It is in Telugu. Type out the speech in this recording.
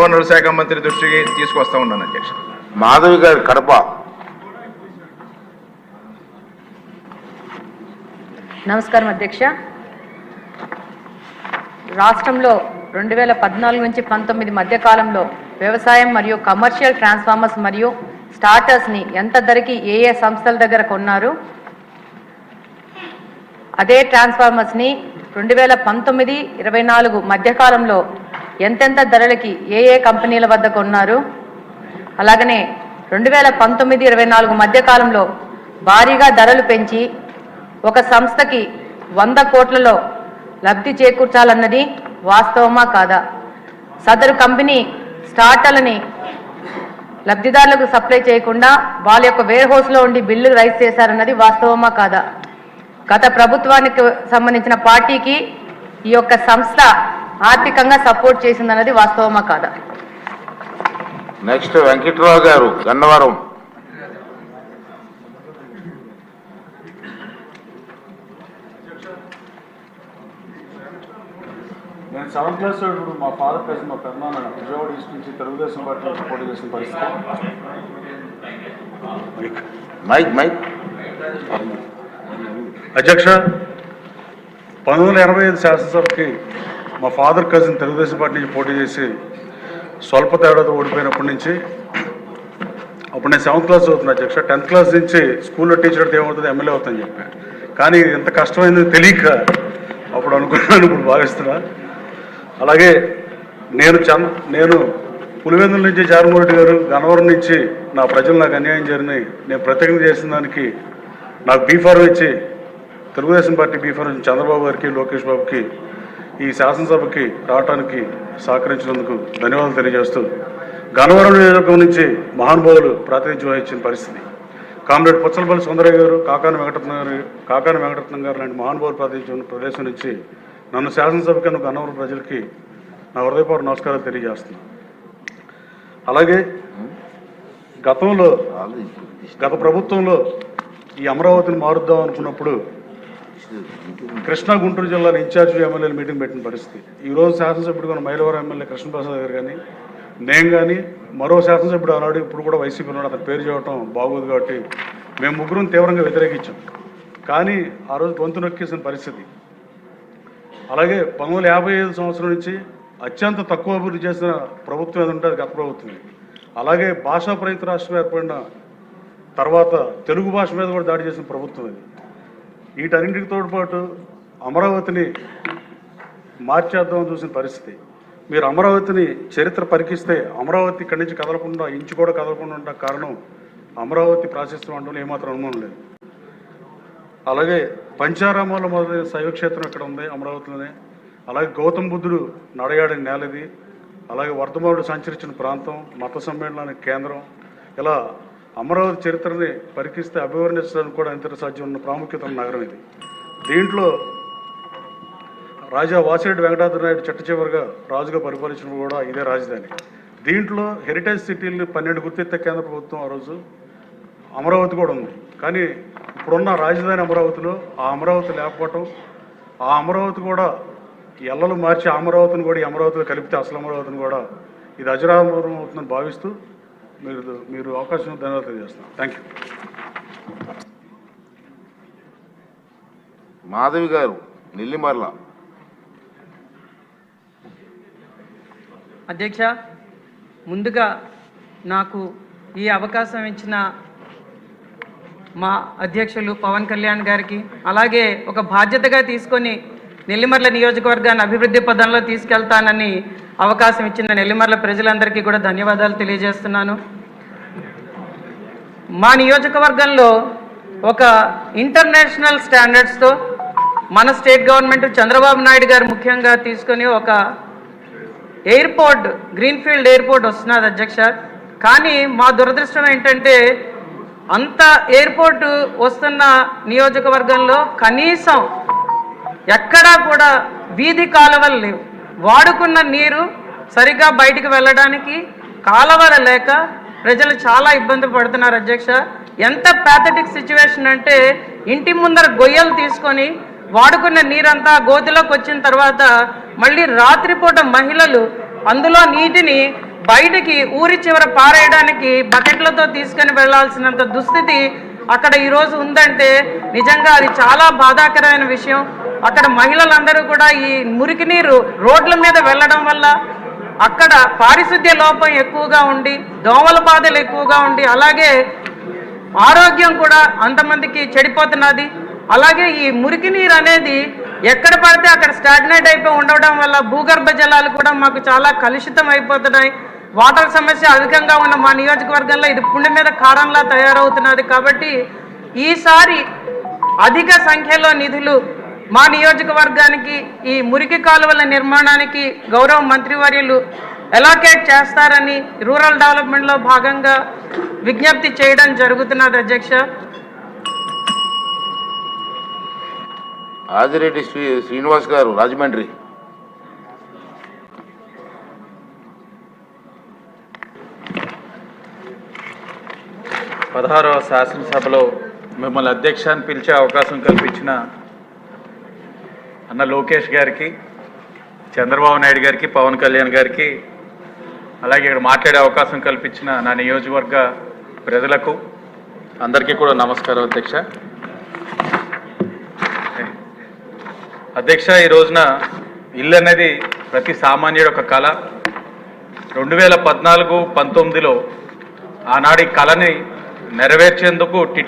జలవనరుల శాఖ మంత్రి దృష్టికి తీసుకొస్తా ఉన్నాను అధ్యక్ష. మాధవి గారు కడప. నమస్కారం అధ్యక్ష. రాష్ట్రంలో రెండు వేల పద్నాలుగు నుంచి పంతొమ్మిది మధ్య కాలంలో వ్యవసాయం మరియు కమర్షియల్ ట్రాన్స్ఫార్మర్స్ మరియు స్టార్టర్స్ని ఎంత ధరకి ఏ ఏ సంస్థల దగ్గర కొన్నారు? అదే ట్రాన్స్ఫార్మర్స్ని రెండు వేల పంతొమ్మిది ఇరవై నాలుగు మధ్యకాలంలో ఎంతెంత ధరలకి ఏ ఏ కంపెనీల వద్ద కొన్నారు? అలాగనే రెండు వేల పంతొమ్మిది ఇరవై నాలుగు మధ్యకాలంలో భారీగా ధరలు పెంచి ఒక సంస్థకి వంద కోట్లలో లబ్ధి చేకూర్చాలన్నది వాస్తవమా కాదా? సదరు కంపెనీ స్టార్టర్లని లబ్ధిదారులకు సప్లై చేయకుండా వాళ్ళ యొక్క వేర్ హౌస్లో ఉండి బిల్లు రైజ్ చేశారన్నది వాస్తవమా కాదా? గత ప్రభుత్వానికి సంబంధించిన పార్టీకి ఈ యొక్క సంస్థ ఆర్థికంగా సపోర్ట్ చేసిందన్నది వాస్తవమా కాదా? నెక్స్ట్ వెంకట్రావు గారు గన్నవరం. నేను సెవెంత్ క్లాస్ ఇప్పుడు మా ఫాదర్ కలిసి మా పెద్దనాన్న విజయవాడ ఈస్ట్ నుంచి తెలుగుదేశం పార్టీ పోటీ చేసిన పరిస్థితి. Mic mic. అధ్యక్ష పంతొమ్మిది వందల ఎనభై ఐదు శాసనసభకి మా ఫాదర్ కజిన్ తెలుగుదేశం పార్టీ నుంచి పోటీ చేసి స్వల్ప తేడాతో ఓడిపోయినప్పటి నుంచి అప్పుడు నేను సెవెంత్ క్లాస్ చదువుతున్నా అధ్యక్ష. టెన్త్ క్లాస్ నుంచి స్కూల్లో టీచర్ అయితే ఏమవుతుంది? ఎమ్మెల్యే అవుతుందని చెప్పి. కానీ ఎంత కష్టమైందో తెలియక అప్పుడు అనుకున్నాను ఇప్పుడు భావిస్తున్నా. అలాగే నేను చంద నేను పులివెందుల నుంచి జగన్మోహన్ గారు గన్నవరం నుంచి నా ప్రజలు నాకు అన్యాయం జరిగినాయి నేను ప్రత్యేకంగా చేసిన దానికి నాకు బీఫారం ఇచ్చి తెలుగుదేశం పార్టీ బీఫారం చంద్రబాబు గారికి లోకేష్ బాబుకి ఈ శాసనసభకి రావడానికి సహకరించినందుకు ధన్యవాదాలు తెలియజేస్తూ గన్నవరం నియోజకవర్గం నుంచి మహానుభావులు ప్రాతినిధ్యం వహించిన పరిస్థితి. కామ్రేడ్ పుచ్చలపల్లి సుందరయ్య గారు కాకాని వెంకటరత్న గారు కాకాని వెంకటరత్నం గారు లాంటి మహానుభావులు ప్రాతినిధ్యం ప్రదేశం నుంచి నన్ను శాసనసభకి నన్ను గన్నవరం ప్రజలకి నా హృదయపూర్వక నమస్కారాలు తెలియజేస్తున్నాను. అలాగే గతంలో గత ప్రభుత్వంలో ఈ అమరావతిని మారుద్దాం అనుకున్నప్పుడు కృష్ణా గుంటూరు జిల్లాలో ఇన్ఛార్జ్ ఎమ్మెల్యేలు మీటింగ్ పెట్టిన పరిస్థితి. ఈ రోజు శాసనసభ్యుడు మన మైలవరం ఎమ్మెల్యే కృష్ణప్రసాద్ గారు కానీ నేను కానీ మరో శాసనసభ్యుడు ఆనాడు ఇప్పుడు కూడా వైసీపీ ఉన్నాడు. అతని పేరు చెప్పడం బాగోదు కాబట్టి మేము ముగ్గురం తీవ్రంగా వ్యతిరేకించాం. కానీ ఆ రోజు గొంతు నొక్కేసిన పరిస్థితి. అలాగే పంతొమ్మిది యాభై ఐదు సంవత్సరం నుంచి అత్యంత తక్కువ అభివృద్ధి చేసిన ప్రభుత్వం ఏది ఉంటే అది గత ప్రభుత్వం అలాగే భాషా ప్రయుక్త రాష్ట్రం ఏర్పడిన తర్వాత తెలుగు భాష మీద కూడా దాడి చేసిన ప్రభుత్వం ఇది వీటన్నింటికి తోడుపాటు అమరావతిని మార్చేద్దామని చూసిన పరిస్థితి. మీరు అమరావతిని చరిత్ర పరికిస్తే అమరావతి ఇక్కడి నుంచి కదలకుండా ఇంచు కూడా కదలకుండా ఉండ కారణం అమరావతి ప్రాశస్త్యం అంటే ఏమాత్రం అనుమానం లేదు. అలాగే పంచారామాల మొదలైన శైవక్షేత్రం ఇక్కడ ఉంది అమరావతిలోనే. అలాగే గౌతమ బుద్ధుడు నడయాడిన నేలది. అలాగే వర్ధమానుడు సంచరించిన ప్రాంతం మత సమ్మేళనానికి కేంద్రం. ఇలా అమరావతి చరిత్రని పరికిస్తే అభివర్ణించడానికి కూడా ఇంత సాధ్యం ఉన్న ప్రాముఖ్యత ఉన్న నగరం ఇది. దీంట్లో రాజా వాసిరెడ్డి వెంకటాద్రి నాయుడు చిట్ట చివరిగా రాజుగా పరిపాలించిన కూడా ఇదే రాజధాని. దీంట్లో హెరిటేజ్ సిటీలు పన్నెండు గుర్తెత్తే కేంద్ర ప్రభుత్వం ఆ రోజు అమరావతి కూడా ఉంది. కానీ ఇప్పుడున్న రాజధాని అమరావతిలో ఆ అమరావతి లేకపోవటం ఆ అమరావతి కూడా ఎల్లలు మార్చి అమరావతిని కూడా ఈ అమరావతిలో కలిపితే అసలు అమరావతిని కూడా ఇది అజరామరం అవుతుందని భావిస్తూ మీరు మీరు అవకాశం ధన్యవాదాలు తెలియజేస్తున్నాను థ్యాంక్ యూ మాధవి గారు నెల్లిమర్ల. అధ్యక్ష ముందుగా నాకు ఈ అవకాశం ఇచ్చిన మా అధ్యక్షులు పవన్ కళ్యాణ్ గారికి అలాగే ఒక బాధ్యతగా తీసుకొని నెల్లిమర్ల నియోజకవర్గాన్ని అభివృద్ధి పదంలో తీసుకెళ్తానని అవకాశం ఇచ్చిన నెల్లిమర్ల ప్రజలందరికీ కూడా ధన్యవాదాలు తెలియజేస్తున్నాను. మా నియోజకవర్గంలో ఒక ఇంటర్నేషనల్ స్టాండర్డ్స్తో మన స్టేట్ గవర్నమెంట్ చంద్రబాబు నాయుడు గారు ముఖ్యంగా తీసుకొని ఒక ఎయిర్పోర్ట్ గ్రీన్ఫీల్డ్ ఎయిర్పోర్ట్ వస్తున్నది అధ్యక్ష. కానీ మా దురదృష్టం ఏంటంటే అంత ఎయిర్పోర్ట్ వస్తున్న నియోజకవర్గంలో కనీసం ఎక్కడా కూడా వీధి కాలువలు లేవు. వాడుకున్న నీరు సరిగ్గా బయటికి వెళ్ళడానికి కాలువలు లేక ప్రజలు చాలా ఇబ్బంది పడుతున్నారు అధ్యక్ష. ఎంత ప్యాథటిక్ సిచ్యువేషన్ అంటే ఇంటి ముందర గొయ్యలు తీసుకొని వాడుకున్న నీరంతా గోతిలోకి వచ్చిన తర్వాత మళ్ళీ రాత్రిపూట మహిళలు అందులో నీటిని బయటికి ఊరి చివర పారేయడానికి బకెట్లతో తీసుకొని వెళ్ళాల్సినంత దుస్థితి అక్కడ ఈరోజు ఉందంటే నిజంగా అది చాలా బాధాకరమైన విషయం. అక్కడ మహిళలందరూ కూడా ఈ మురికి నీరు రోడ్ల మీద వెళ్ళడం వల్ల అక్కడ పారిశుద్ధ్య లోపం ఎక్కువగా ఉండి దోమల బాధలు ఎక్కువగా ఉండి అలాగే ఆరోగ్యం కూడా అంతమందికి చెడిపోతున్నది. అలాగే ఈ మురికి నీరు అనేది ఎక్కడ పడితే అక్కడ స్టాగ్నేట్ అయిపోయి ఉండడం వల్ల భూగర్భ జలాలు కూడా మాకు చాలా కలుషితం అయిపోతున్నాయి. వాటర్ సమస్య అధికంగా ఉన్న మా నియోజకవర్గంలో ఇది పుండి మీద కారంలా తయారవుతున్నది కాబట్టి ఈసారి అధిక సంఖ్యలో నిధులు మా నియోజకవర్గానికి ఈ మురికి కాలువల నిర్మాణానికి గౌరవ మంత్రివర్యులు ఎలాకేట్ చేస్తారని రూరల్ డెవలప్మెంట్లో భాగంగా విజ్ఞప్తి చేయడం జరుగుతున్నది అధ్యక్ష. ఆదిరెడ్డి శ్రీ శ్రీనివాస్ గారు రాజమండ్రి. పదహారవ శాసనసభలో మిమ్మల్ని అధ్యక్ష అని పిలిచే అవకాశం కల్పించిన అన్న లోకేష్ గారికి చంద్రబాబు నాయుడు గారికి పవన్ కళ్యాణ్ గారికి అలాగే ఇక్కడ మాట్లాడే అవకాశం కల్పించిన నా నియోజకవర్గ ప్రజలకు అందరికీ కూడా నమస్కారం అధ్యక్ష. అధ్యక్ష ఈ రోజున ఇల్లు అనేది ప్రతి సామాన్యుడు ఒక కళ. రెండు వేల పద్నాలుగు పంతొమ్మిదిలో ఆనాడి కళని నెరవేర్చేందుకు టిట్కో